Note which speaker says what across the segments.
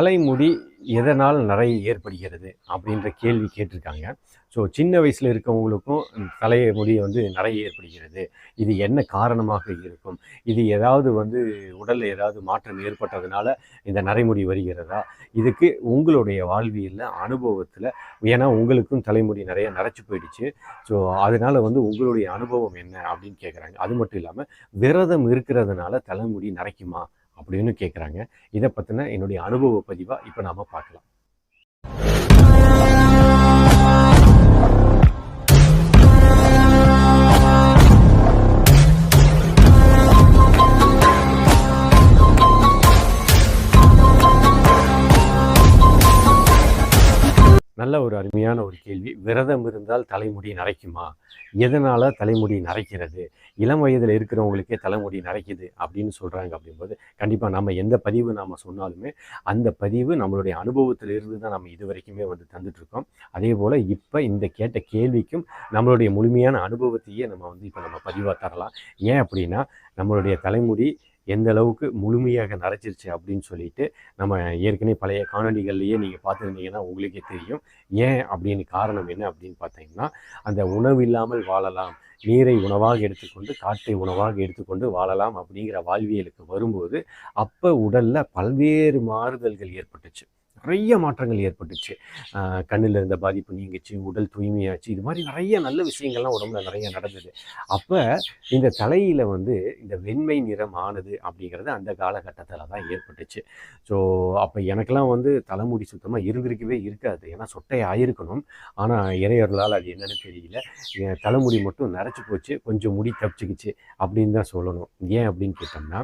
Speaker 1: தலைமுடி எதனால் நிறைய ஏற்படுகிறது அப்படின்ற கேள்வி கேட்டிருக்காங்க. ஸோ சின்ன வயசில் இருக்கவங்களுக்கும் தலைமுடி வந்து நிறைய ஏற்படுகிறது. இது என்ன காரணமாக இருக்கும்? இது ஏதாவது வந்து உடலில் ஏதாவது மாற்றம் ஏற்பட்டதுனால இந்த நரைமுடி வருகிறதா? இதுக்கு உங்களுடைய வாழ்வியலில் அனுபவத்தில் ஏன்னா உங்களுக்கும் தலைமுடி நிறைய நரைச்சி போயிடுச்சு. ஸோ அதனால் வந்து உங்களுடைய அனுபவம் என்ன அப்படின்னு கேட்குறாங்க அது மட்டும் இல்லாமல் விரதம் இருக்கிறதுனால தலைமுடி நரைக்குமா? அப்படின்னு கேட்குறாங்க இதை பற்றின என்னுடைய அனுபவ பதிவாக இப்போ நாம் பார்க்கலாம். நல்ல ஒரு அருமையான ஒரு கேள்வி. விரதம் இருந்தால் தலைமுடி நரைக்குமா? எதனால் தலைமுடி நரைக்கிறது? இளம் வயதில் இருக்கிறவங்களுக்கே தலைமுடி நரைக்குது அப்படின்னு சொல்கிறாங்க அப்படிங்கும்போது கண்டிப்பாக நம்ம எந்த பதிவு நாம் சொன்னாலுமே அந்த பதிவு நம்மளுடைய அனுபவத்தில் இருந்து தான் நம்ம இது வரைக்குமே வந்து தந்துட்டுருக்கோம். அதே போல் இப்போ இந்த கேட்ட கேள்விக்கும் நம்மளுடைய முழுமையான அனுபவத்தையே நம்ம வந்து இப்போ நம்ம பதிவாக தரலாம். ஏன் அப்படின்னா நம்மளுடைய தலைமுடி எந்த அளவுக்கு முழுமையாக நரைச்சிருச்சு அப்படின்னு சொல்லிட்டு நம்ம ஏற்கனவே பழைய காணொலிகள்லையே நீங்கள் பார்த்துருந்தீங்கன்னா உங்களுக்கே தெரியும். ஏன் அப்படின்னு காரணம் என்ன அப்படின்னு பார்த்தீங்கன்னா அந்த உணவு இல்லாமல் வாழலாம் நீரை உணவாக எடுத்துக்கொண்டு காற்றை உணவாக எடுத்துக்கொண்டு வாழலாம் அப்படிங்கிற வாழ்வியலுக்கு வரும்போது அப்போ உடலில் பல்வேறு மாறுதல்கள் ஏற்பட்டுச்சு. நிறைய மாற்றங்கள் ஏற்பட்டுச்சு. கண்ணில் இருந்த பாதிப்பு நீங்கிச்சு உடல் தூய்மையாச்சு. இது மாதிரி நிறைய நல்ல விஷயங்கள்லாம் உடம்புல நிறைய நடந்தது. அப்போ இந்த தலையில் வந்து இந்த வெண்மை நிறம் ஆனது அப்படிங்கிறது அந்த காலகட்டத்தில் தான் ஏற்பட்டுச்சு. ஸோ அப்போ எனக்கெல்லாம் வந்து தலைமுடி சுத்தமாக இருந்திருக்கவே இருக்காது. ஏன்னா சொட்டை ஆயிருக்கணும். ஆனால் இறையர்களால் அது என்னென்னு தெரியல. தலைமுடி மட்டும் நரைச்சி போச்சு. கொஞ்சம் முடி தப்பிச்சுக்கிச்சு அப்படின்னு தான் சொல்லணும். ஏன் அப்படின்னு கேட்டோம்னா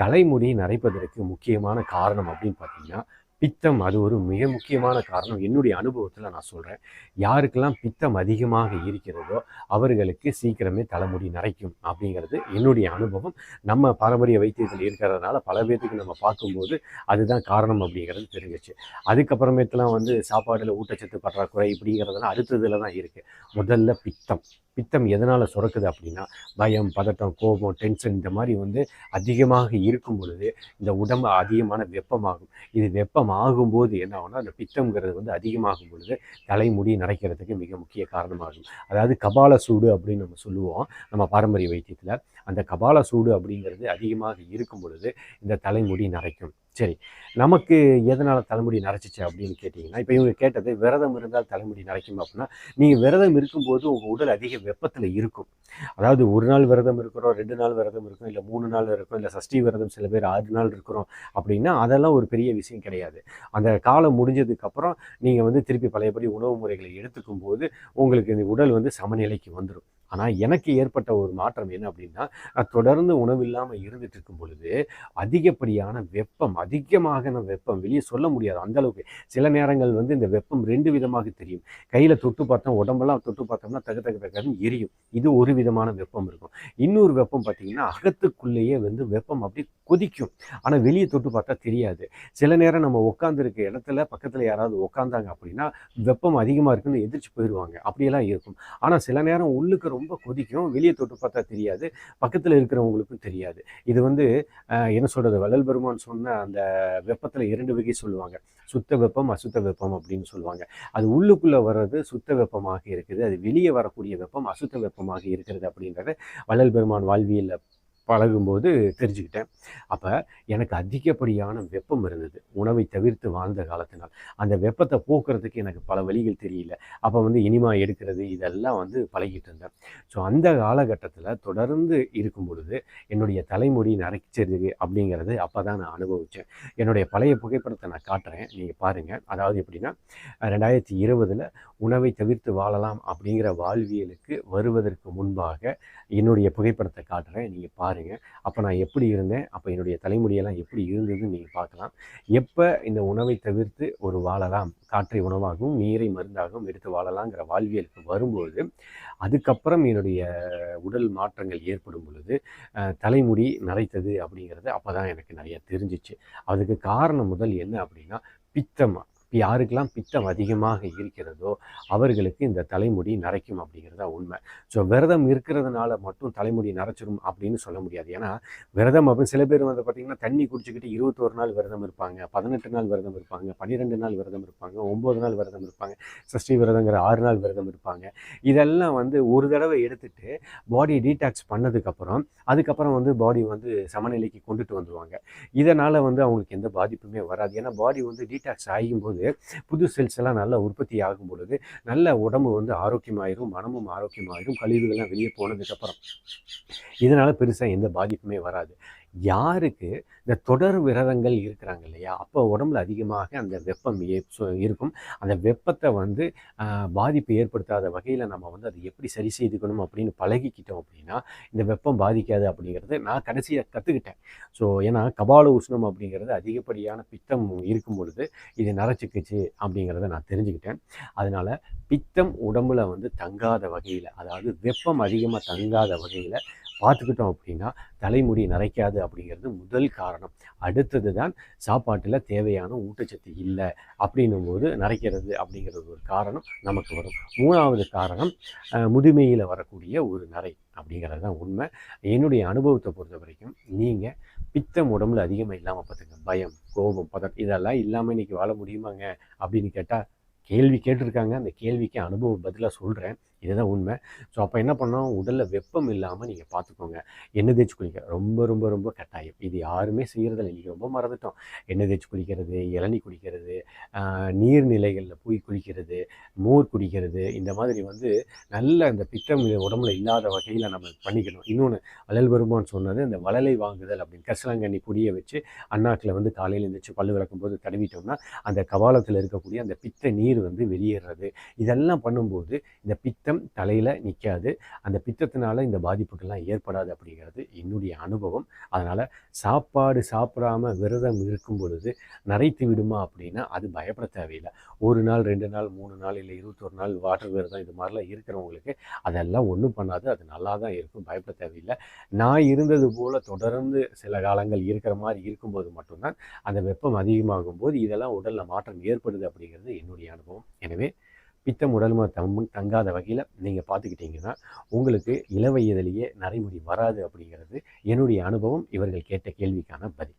Speaker 1: தலைமுடி நரைப்பதற்கு முக்கியமான காரணம் அப்படின்னு பார்த்தீங்கன்னா பித்தம் அது ஒரு மிக முக்கியமான காரணம். என்னுடைய அனுபவத்தில் நான் சொல்கிறேன் யாருக்கெல்லாம் பித்தம் அதிகமாக இருக்கிறதோ அவர்களுக்கு சீக்கிரமே தலைமுடி நரைக்கும் அப்படிங்கிறது என்னுடைய அனுபவம். நம்ம பாரம்பரிய வைத்தியத்தில் இருக்கிறதுனால பல பேர்த்துக்கு நம்ம பார்க்கும்போது அதுதான் காரணம் அப்படிங்கிறது தெரிஞ்சிச்சு. அதுக்கப்புறமேட்டுலாம் வந்து சாப்பாடில் ஊட்டச்சத்து பற்றாக்குறை இப்படிங்கிறதுலாம் அடுத்ததில் தான் இருக்குது முதல்ல பித்தம். பித்தம் எதனால் சுரக்குது அப்படின்னா பயம் பதட்டம் கோபம் டென்ஷன் இந்த மாதிரி வந்து அதிகமாக இருக்கும் பொழுது இந்த உடம்பு அதிகமான வெப்பமாகும். இது வெப்பம் ஆகும்போது என்ன ஆகும்னா அந்த பித்தம்ங்கிறது வந்து அதிகமாகும் பொழுது தலைமுடி நரைக்கிறதுக்கு மிக முக்கிய காரணமாகும். அதாவது கபால சூடு அப்படின்னு நம்ம சொல்லுவோம் நம்ம பாரம்பரிய வைத்தியத்தில். அந்த கபால சூடு அப்படிங்கிறது அதிகமாக இருக்கும் பொழுது இந்த தலைமுடி நரைக்கும். சரி நமக்கு எதனால் தலைமுடி நரைச்சிச்சு அப்படின்னு கேட்டிங்கன்னா இப்போ இவங்க கேட்டது விரதம் இருந்தால் தலைமுடி நரைக்கும் அப்படின்னா நீங்கள் விரதம் இருக்கும்போது உங்கள் உடல் அதிக வெப்பத்தில் இருக்கும். அதாவது ஒரு நாள் விரதம் இருக்கிறோம் ரெண்டு நாள் விரதம் இருக்கும் இல்லை மூணு நாள் இருக்கும் இல்லை சஷ்டி விரதம் சில பேர் ஆறு நாள் இருக்கிறோம் அப்படின்னா அதெல்லாம் ஒரு பெரிய விஷயம் கிடையாது. அந்த காலம் முடிஞ்சதுக்கப்புறம் நீங்கள் வந்து திருப்பி பழையபடி உணவு முறைகளை எடுத்துக்கும் போது உங்களுக்கு இந்த உடல் வந்து சமநிலைக்கு வந்துடும் ஆனால் எனக்கு ஏற்பட்ட ஒரு மாற்றம் என்ன அப்படின்னா நான் தொடர்ந்து உணவு இல்லாமல் இருந்துட்டு இருக்கும் பொழுது அதிகப்படியான வெப்பம் அதிகமான வெப்பம் வெளியே சொல்ல முடியாது அந்த அளவுக்கு. சில நேரங்கள் வந்து இந்த வெப்பம் ரெண்டு விதமாக தெரியும். கையில் தொட்டு பார்த்தோம் உடம்பெல்லாம் தொட்டு பார்த்தோம்னா தகு தக தகன்னு எரியும். இது ஒரு விதமான வெப்பம் இருக்கும். இன்னொரு வெப்பம் பார்த்தீங்கன்னா அகத்துக்குள்ளேயே வந்து வெப்பம் அப்படி கொதிக்கும். ஆனால் வெளியே தொட்டு பார்த்தா தெரியாது. சில நேரம் நம்ம உட்காந்துருக்க இடத்துல பக்கத்தில் யாராவது உட்காந்தாங்க அப்படின்னா வெப்பம் அதிகமாக இருக்குன்னு எதிர்த்து போயிடுவாங்க அப்படியெல்லாம் இருக்கும். ஆனால் சில நேரம் உள்ளுக்கு ரொம்ப ரொம்ப கொதிக்கும். வெளியே தொட்டு பார்த்தா தெரியாது. பக்கத்தில் இருக்கிறவங்களுக்கும் தெரியாது. இது வந்து என்ன சொல்கிறது வள்ளல் பெருமான் சொன்ன அந்த வெப்பத்தில் இரண்டு வகை சொல்லுவாங்க. சுத்த வெப்பம் அசுத்த வெப்பம் அப்படின்னு சொல்லுவாங்க. அது உள்ளுக்குள்ளே வர்றது சுத்த வெப்பமாக இருக்குது. அது வெளியே வரக்கூடிய வெப்பம் அசுத்த வெப்பமாக இருக்கிறது அப்படின்றத வள்ளல் பெருமான் வாழ்வியலில் பழகும்போது தெரிஞ்சுக்கிட்டேன். அப்போ எனக்கு அதிகப்படியான வெப்பம் இருந்தது. உணவை தவிர்த்து வாழ்ந்த காலத்தினால். அந்த வெப்பத்தை போக்குறதுக்கு எனக்கு பல வழிகள் தெரியல. அப்போ வந்து இனிமா எடுக்கிறது இதெல்லாம் வந்து பழகிட்டு இருந்தேன். ஸோ அந்த காலகட்டத்தில் தொடர்ந்து இருக்கும் பொழுது என்னுடைய தலைமுடி நரைச்சது அப்படிங்கிறது அப்போ தான் நான் அனுபவித்தேன் என்னுடைய பழைய புகைப்படத்தை நான் காட்டுறேன். நீங்கள் பாருங்கள் அதாவது எப்படின்னா ரெண்டாயிரத்தி இருபதில் உணவை தவிர்த்து வாழலாம் அப்படிங்கிற வாழ்வியலுக்கு வருவதற்கு முன்பாக என்னுடைய புகைப்படத்தை காட்டுறேன். நீங்கள் பாருங்கள் அப்போ நான் எப்படி இருந்தேன்? அப்போ என்னுடைய தலைமுடியெல்லாம் எப்படி இருந்ததுன்னு நீங்கள் பார்க்கலாம். எப்போ இந்த உணவை தவிர்த்து ஒரு வாழலாம்? காற்றை உணவாகவும் நீரை மருந்தாகவும் எடுத்து வாழலாங்கிற வாழ்வியலுக்கு வரும்போது அதுக்கப்புறம் என்னுடைய உடல் மாற்றங்கள் ஏற்படும் பொழுது தலைமுடி நரைத்தது அப்படிங்கிறது அப்போ தான் எனக்கு நிறைய தெரிஞ்சிச்சு. அதுக்கு காரணம் முதல் என்ன அப்படின்னா பித்தம் யாருக்கெல்லாம் பித்தம் அதிகமாக இருக்கிறதோ அவர்களுக்கு இந்த தலைமுடி நரைக்கும் அப்படிங்கிறதா உண்மை. ஸோ விரதம் இருக்கிறதுனால மட்டும் தலைமுடி நரைச்சிரும் அப்படின்னு சொல்ல முடியாது. ஏன்னா விரதம் அப்படின்னு சில பேர் வந்து பார்த்திங்கன்னா தண்ணி குடிச்சிக்கிட்டு இருபத்தோரு நாள் விரதம் இருப்பாங்க பதினெட்டு நாள் விரதம் இருப்பாங்க பன்னிரெண்டு நாள் விரதம் இருப்பாங்க ஒம்பது நாள் விரதம் இருப்பாங்க சஷ்டி விரதங்கிற ஆறு நாள் விரதம் இருப்பாங்க. இதெல்லாம் வந்து ஒரு தடவை எடுத்துட்டு பாடி டீடாக்ஸ் பண்ணதுக்கப்புறம் அதுக்கப்புறம் வந்து பாடி வந்து சமநிலைக்கு கொண்டுட்டு வந்துடுவாங்க இதனால் வந்து அவங்களுக்கு எந்த பாதிப்புமே வராது. ஏன்னா பாடி வந்து டீடாக்ஸ் ஆகும்போது புது செல்ஸ் எல்லாம் நல்லா உற்பத்தி ஆகும் பொழுது நல்ல உடம்பு வந்து ஆரோக்கியமாயிரும் மனமும் ஆரோக்கியமாயிரும் கழிவுகள்லாம் வெளியே போனதுக்கப்புறம். இதனால் பெருசாக எந்த பாதிப்புமே வராது. யாருக்கு இந்த தொடர் விரதங்கள் இருக்கிறாங்க இல்லையா? அப்போ உடம்புல அதிகமாக அந்த வெப்பம் இருக்கும். அந்த வெப்பத்தை வந்து பாதிப்பு ஏற்படுத்தாத வகையில் நம்ம வந்து அதை எப்படி சரி செய்துக்கணும் அப்படின்னு பழகிக்கிட்டோம் அப்படின்னா இந்த வெப்பம் பாதிக்காது அப்படிங்கிறது நான் கடைசியாக கற்றுக்கிட்டேன் ஸோ ஏன்னா கபால உஷ்ணம் அப்படிங்கிறது அதிகப்படியான பித்தம் இருக்கும் பொழுது இது நரைச்சிக்குச்சு அப்படிங்கிறத நான் தெரிஞ்சுக்கிட்டேன். அதனால் பித்தம் உடம்புல வந்து தங்காத வகையில் அதாவது வெப்பம் அதிகமாக தங்காத வகையில் பார்த்துக்கிட்டோம் அப்படின்னா தலைமுடி நரைக்காது அப்படிங்கிறது முதல் காரணம். அடுத்தது தான் சாப்பாட்டில் தேவையான ஊட்டச்சத்து இல்லை அப்படின்னும் போது நரைக்கிறது அப்படிங்கிறது ஒரு காரணம் நமக்கு வரும். மூணாவது காரணம் முதுமையில் வரக்கூடிய ஒரு நரை அப்படிங்கிறது தான் உண்மை. என்னுடைய அனுபவத்தை பொறுத்த வரைக்கும் நீங்கள் பித்தம் உடம்புல அதிகமாக இல்லாமல் பார்த்துங்க. பயம் கோபம் பதம் இதெல்லாம் இல்லாமல் இன்னைக்கு வாழ முடியுமாங்க அப்படின்னு கேட்டால் கேள்வி கேட்டிருக்காங்க. அந்த கேள்விக்கு அனுபவம் பதிலாக சொல்கிறேன் இதுதான் உண்மை. ஸோ அப்போ என்ன பண்ணோம்? உடலில் வெப்பம் இல்லாமல் நீங்கள் பார்த்துக்கோங்க. எண்ணெய் தேய்ச்சி குளிக்க ரொம்ப ரொம்ப ரொம்ப கட்டாயம். இது யாருமே செய்கிறதில்ல இன்றைக்கி ரொம்ப மறந்துட்டோம். எண்ணெய் தேய்ச்சி குளிக்கிறது இளநீ குடிக்கிறது நீர்நிலைகளில் போய் குளிக்கிறது மோர் குடிக்கிறது இந்த மாதிரி வந்து நல்ல இந்த பித்தம் உடம்புல இல்லாத வகையில் நம்ம பண்ணிக்கணும். இன்னொன்று வளல் வருமான்னு சொன்னது அந்த வளலை வாங்குதல் அப்படின்னு. கரிசலாங்கண்ணி பொடியை வச்சு அண்ணாக்கில் வந்து காலையில் எழுந்திரிச்சு பல்லு விளக்கும் போது தடவிட்டோம்னா அந்த கபாலத்தில் இருக்கக்கூடிய அந்த பித்த நீர் வந்து வெளியேறது. இதெல்லாம் பண்ணும்போது இந்த பித்தம் தலையில் நிற்காது அந்த பித்தத்தினால இந்த பாதிப்புகள்லாம் ஏற்படாது அப்படிங்கிறது என்னுடைய அனுபவம். அதனால் சாப்பாடு சாப்பிடாம விரதம் இருக்கும் பொழுது நரைத்து விடுமா அப்படின்னா அது பயப்பட தேவையில்லை. ஒரு நாள் ரெண்டு நாள் மூணு நாள் இல்லை இருபத்தொரு நாள் வாட்டர் விரதம் இது மாதிரிலாம் இருக்கிறவங்களுக்கு அதெல்லாம் ஒன்றும் பண்ணாது. அது நல்லா தான் இருக்கும் பயப்பட தேவையில்லை. நான் இருந்தது போல் தொடர்ந்து சில காலங்கள் இருக்கிற மாதிரி இருக்கும்போது மட்டும்தான் அந்த வெப்பம் அதிகமாகும் போது இதெல்லாம் உடலில் மாற்றம் ஏற்படுது அப்படிங்கிறது என்னுடைய அனுபவம். எனவே பித்தம் உடலுமா தம் தங்காத வகையில் நீங்கள் பார்த்துக்கிட்டிங்கன்னா உங்களுக்கு இளவயதிலேயே நரைமுடி வராது அப்படிங்கிறது என்னுடைய அனுபவம். இவர்கள் கேட்ட கேள்விக்கான பதில்.